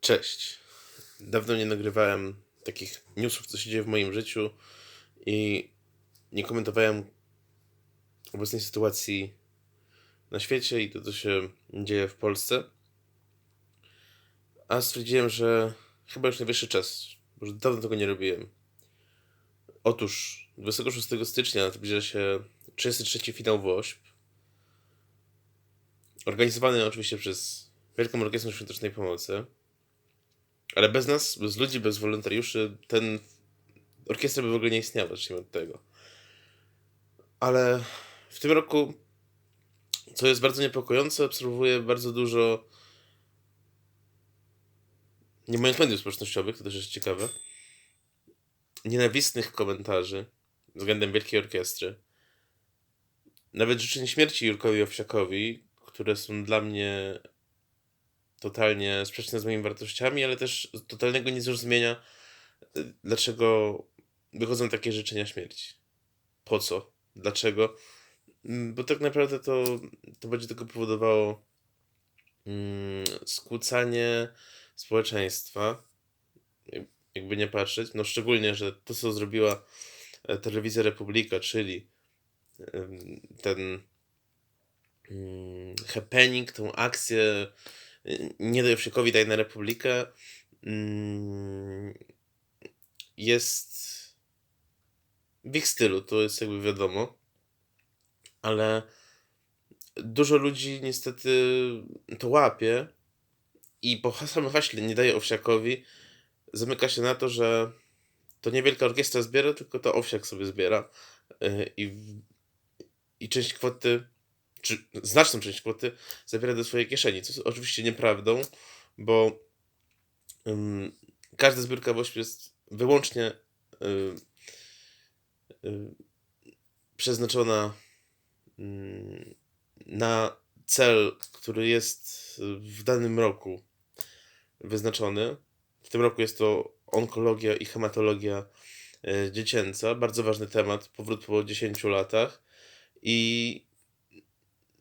Cześć. Dawno nie nagrywałem takich newsów, co się dzieje w moim życiu i nie komentowałem obecnej sytuacji na świecie i to, co się dzieje w Polsce. A stwierdziłem, że chyba już najwyższy czas, bo już dawno tego nie robiłem. Otóż 26 stycznia zbliża się 33 finał WOŚP. Organizowany oczywiście przez Wielką Orkiestrę Świątecznej Pomocy. Ale bez nas, bez ludzi, bez wolontariuszy, ten orkiestra by w ogóle nie istniała, zacznijmy od tego. Ale w tym roku, co jest bardzo niepokojące, obserwuję bardzo dużo, nie mając mediów społecznościowych, to też jest ciekawe, nienawistnych komentarzy względem Wielkiej Orkiestry. Nawet życzeń śmierci Jurkowi Owsiakowi, które są dla mnie totalnie sprzeczne z moimi wartościami, ale też totalnego niezrozumienia, y, dlaczego wychodzą takie życzenia śmierci. Po co? Dlaczego? Mm, Bo tak naprawdę to, to będzie tylko powodowało mm, skłócanie społeczeństwa, jak- jakby nie patrzeć. No szczególnie, że to, co zrobiła e, telewizja Republika, czyli ten mm, happening, tą akcję nie daj Owsikowi, daj na Republikę, mm, jest w ich stylu, to jest jakby wiadomo, ale dużo ludzi niestety to łapie i po samym haśle nie daje Owsiakowi, zamyka się na to, że to nie wielka orkiestra zbiera, tylko to Owsiak sobie zbiera. Y, i, i część kwoty, czy znaczną część kwoty zabiera do swojej kieszeni, co jest oczywiście nieprawdą, bo ym, każda zbiórka WOŚP jest wyłącznie y, y, przeznaczona mm, na cel, który jest w danym roku wyznaczony. W tym roku jest to onkologia i hematologia e, dziecięca. Bardzo ważny temat, powrót po 10 latach. I,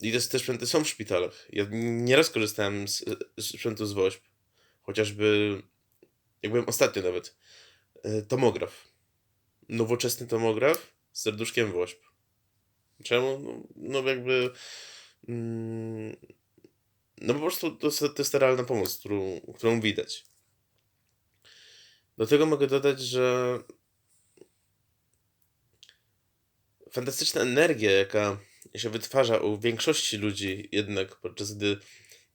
i te, te sprzęty są w szpitalach. Ja nieraz korzystałem z, z sprzętu z WOŚP. Chociażby, jak byłem ostatnio nawet, e, tomograf. Nowoczesny tomograf z serduszkiem WOŚP. Czemu? No, no jakby... Mm, no po prostu to, to jest ta realna pomoc, którą, którą widać. Do tego mogę dodać, że fantastyczna energia, jaka się wytwarza u większości ludzi, jednak podczas gdy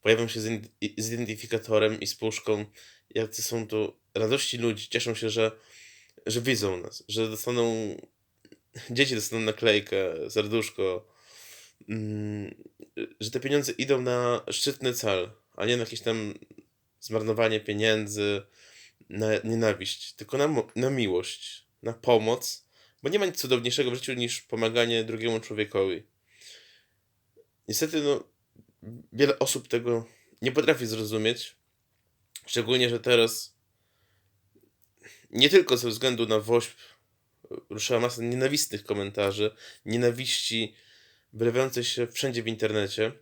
pojawią się z, identyfikatorem i z puszką, jacy są to radości ludzi, cieszą się, że, że widzą nas, że dostaną, dzieci dostaną naklejkę, serduszko, mm, że te pieniądze idą na szczytny cel, a nie na jakieś tam zmarnowanie pieniędzy, na nienawiść, tylko na, na miłość, na pomoc, bo nie ma nic cudowniejszego w życiu niż pomaganie drugiemu człowiekowi. Niestety, no, wiele osób tego nie potrafi zrozumieć, szczególnie, że teraz nie tylko ze względu na WOŚP ruszyła masa nienawistnych komentarzy, nienawiści wylewającej się wszędzie w internecie.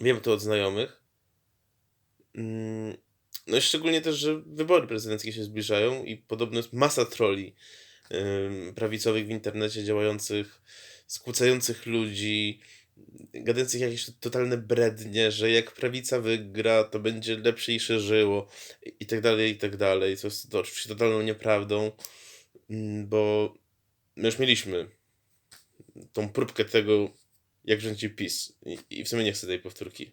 Wiem to od znajomych. Mm, No i szczególnie też, że wybory prezydenckie się zbliżają i podobno jest masa troli prawicowych w internecie działających, skłócających ludzi, gadających jakieś totalne brednie, że jak prawica wygra, to będzie lepsze i szerzyło i tak dalej, i tak dalej, co jest to oczywiście totalną nieprawdą, mm, bo my już mieliśmy tą próbkę tego, jak rządzi PiS i, i w sumie nie chcę tej powtórki.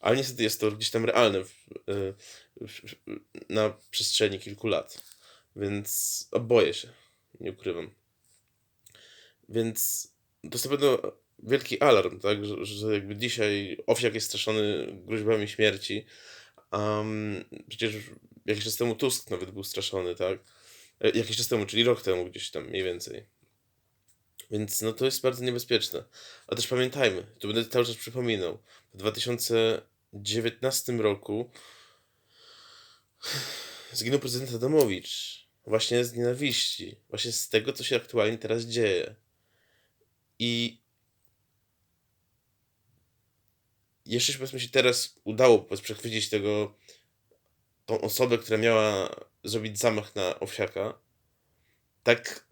Ale niestety jest to gdzieś tam realne w, w, w, na przestrzeni kilku lat. Więc oboję się, nie ukrywam. Więc to jest na pewno wielki alarm, tak? Że, że jakby dzisiaj Owsiak jest straszony groźbami śmierci. Um, przecież jakiś czas temu Tusk nawet był straszony, tak? E, Jakiś czas temu, czyli rok temu gdzieś tam mniej więcej. Więc no to jest bardzo niebezpieczne. A też pamiętajmy, tu będę cały czas przypominał, w 2019 roku zginął prezydent Adamowicz. Właśnie z nienawiści. Właśnie z tego, co się aktualnie teraz dzieje. I jeszcze się powiedzmy się teraz udało przechwycić tego tą osobę, która miała zrobić zamach na Owsiaka, tak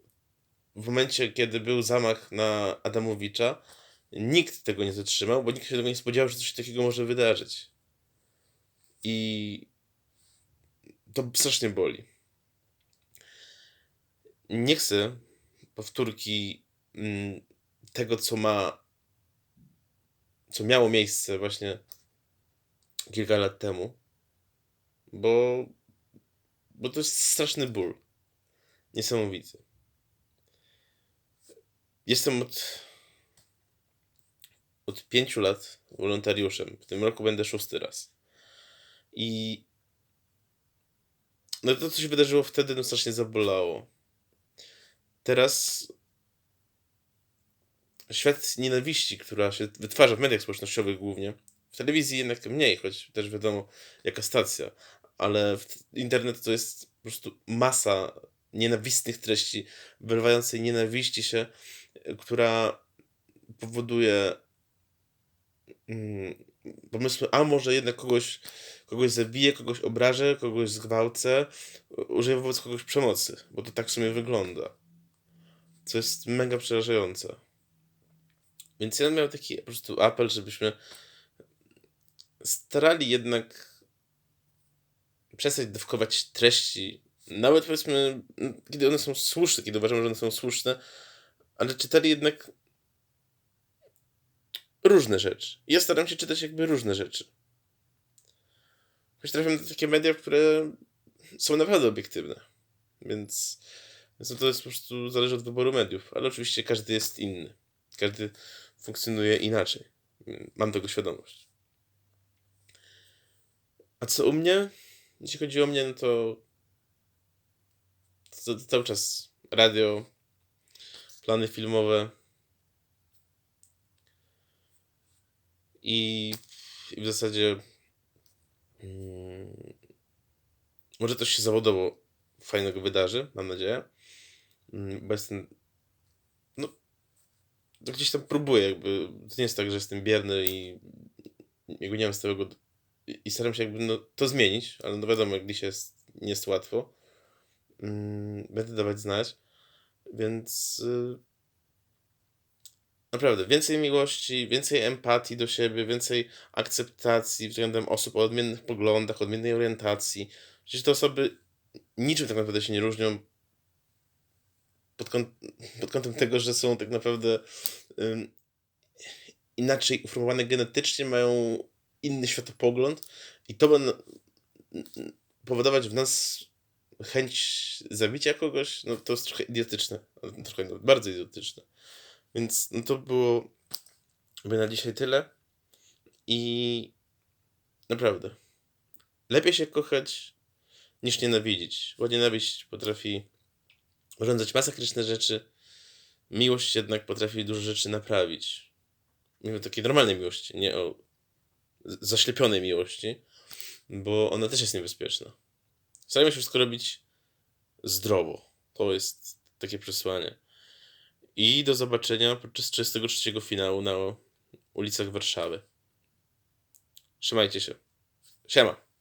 w momencie, kiedy był zamach na Adamowicza, nikt tego nie zatrzymał, bo nikt się tego nie spodziewał, że coś takiego może wydarzyć. I to strasznie boli. Nie chcę powtórki mm, tego, co ma, co miało miejsce właśnie kilka lat temu, bo, bo to jest straszny ból. Niesamowity. Jestem od, od pięciu lat wolontariuszem. W tym roku będę szósty raz. I no to, co się wydarzyło wtedy, no strasznie zabolało. Teraz świat nienawiści, która się wytwarza w mediach społecznościowych głównie, w telewizji jednak mniej, choć też wiadomo jaka stacja, ale internet to jest po prostu masa nienawistnych treści, wyrywającej nienawiści się, która powoduje mm, pomysły, a może jednak kogoś, kogoś zabiję, kogoś obrażę, kogoś zgwałcę, użyję wobec kogoś przemocy, bo to tak w sumie wygląda. Co jest mega przerażające. Więc ja miałem taki po prostu apel, żebyśmy starali jednak przestać dawkować treści, nawet powiedzmy, kiedy one są słuszne, kiedy uważamy, że one są słuszne, ale czytali jednak różne rzeczy. Ja staram się czytać jakby różne rzeczy. Choć trafiam na takie media, które są naprawdę obiektywne. Więc, więc to jest po prostu zależy od wyboru mediów. Ale oczywiście każdy jest inny. Każdy funkcjonuje inaczej. Mam tego świadomość. A co u mnie? Jeśli chodzi o mnie, no to, to, to cały czas radio, plany filmowe i, i w zasadzie mm, może coś się zawodowo fajnego wydarzy, mam nadzieję. Mm, Bo jestem. Gdzieś tam próbuję, jakby. To nie jest tak, że jestem bierny i jakby nie mam z tego. I staram się jakby no, to zmienić, ale no wiadomo, jak dzisiaj jest, nie jest łatwo. Mm, Będę dawać znać. Więc. y, Naprawdę, więcej miłości, więcej empatii do siebie, więcej akceptacji względem osób o odmiennych poglądach, odmiennej orientacji. Przecież te osoby niczym tak naprawdę się nie różnią pod, kąt, pod kątem tego, że są tak naprawdę ym, inaczej uformowane genetycznie, mają inny światopogląd i to będzie powodować w nas chęć zabicia kogoś, no to jest trochę idiotyczne, trochę no, bardzo idiotyczne. Więc no to było by na dzisiaj tyle i naprawdę lepiej się kochać niż nienawidzić, bo nienawiść potrafi urządzać masakryczne rzeczy, miłość jednak potrafi dużo rzeczy naprawić. Mimo takiej normalnej miłości, nie o zaślepionej miłości, bo ona też jest niebezpieczna. Starajmy się wszystko robić zdrowo. To jest takie przesłanie. I do zobaczenia podczas 33 finału na ulicach Warszawy. Trzymajcie się. Siema.